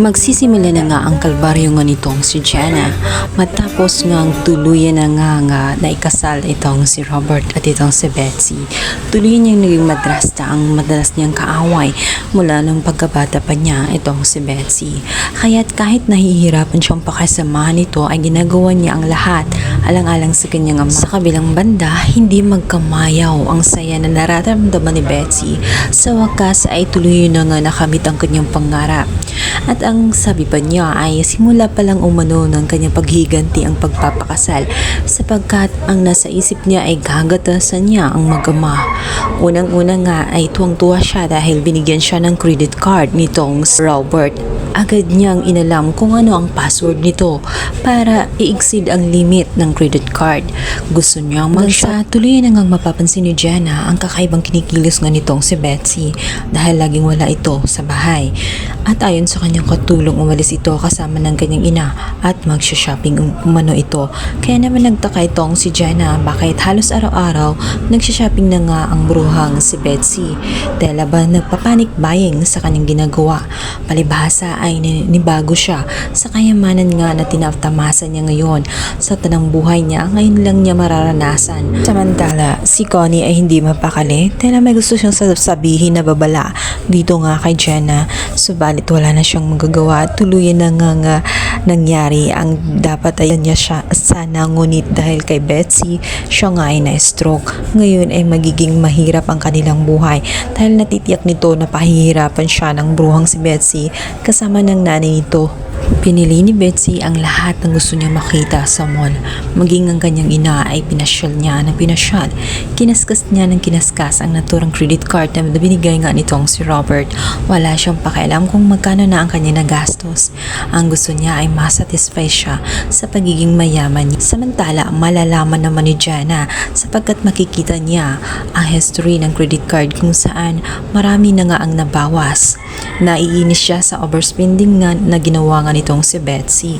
Magsisimula na nga ang kalbaryo nga nitong si Jenna matapos nga ang tuluyan na nga nga naikasal itong si Robert at itong si Betsy. Tuluyan niyang naging madrasta ang madalas niyang kaaway mula nung pagkabata pa niya itong si Betsy. Kaya't kahit nahihirapan siyang pakasamahan nito ay ginagawa niya ang lahat alang-alang sa kanyang ama. Sa kabilang banda, hindi magkamayaw ang saya na nararamdaman ni Betsy. Sa wakas ay tuloy na nga nakamit ang kanyang pangarap. At ang sabi pa niya ay simula pa lang umano ng kanyang paghiganti ang pagpapakasal sapagkat ang nasa isip niya ay gagatasan niya ang magama. Unang-una nga ay tuwang-tuwa siya dahil binigyan siya ng credit card nitong Robert. Agad niyang inalam kung ano ang password nito para i-exceed ang limit ng credit card. Gusto niyang mag-shop. Tuloy na ngang mapapansin ni Jenna ang kakaibang kinikilos nga nitong si Betsy dahil laging wala ito sa bahay. At ayon sa kanyang katulong umalis ito kasama ng kanyang ina at magsha-shopping um- umano ito. Kaya naman nagtaka itong si Jenna bakit halos araw-araw nagsha-shopping na nga ang bruhang si Betsy dahil ba nagpapanik buying sa kanyang ginagawa. Palibhasa ay nibago siya sa kayamanan nga na tinatamasan niya ngayon sa tanang buhay niya ngayon lang niya mararanasan. Samantala, si Connie ay hindi mapakali dahil may gusto siyang sabihin na babala dito nga kay Jenna. Subalit wala na siyang magagawa. Tuluyan na nga, nga nangyari ang dapat ay niya siya sana ngunit dahil kay Betsy, siya nga ay na-stroke. Ngayon ay magiging mahirap ang kanilang buhay dahil natitiyak nito na pahihirapan siya ng bruhang si Betsy kasama ng nanay nito. Pinili ni Betsy ang lahat ng gusto niya makita sa mall. Maging ang kanyang ina ay pinasyal niya ng pinasyal. Kinaskas niya ng kinaskas ang naturang credit card na binigay nga nitong si Robert. Wala siyang pakialam kung magkano na ang kanya nagastos. Ang gusto niya ay masatisfy siya sa pagiging mayaman niya. Samantala, malalaman naman ni Jana sapagkat makikita niya ang history ng credit card kung saan marami na nga ang nabawas. Naiinis siya sa overspending nga na ginawa nga mitong si Betsy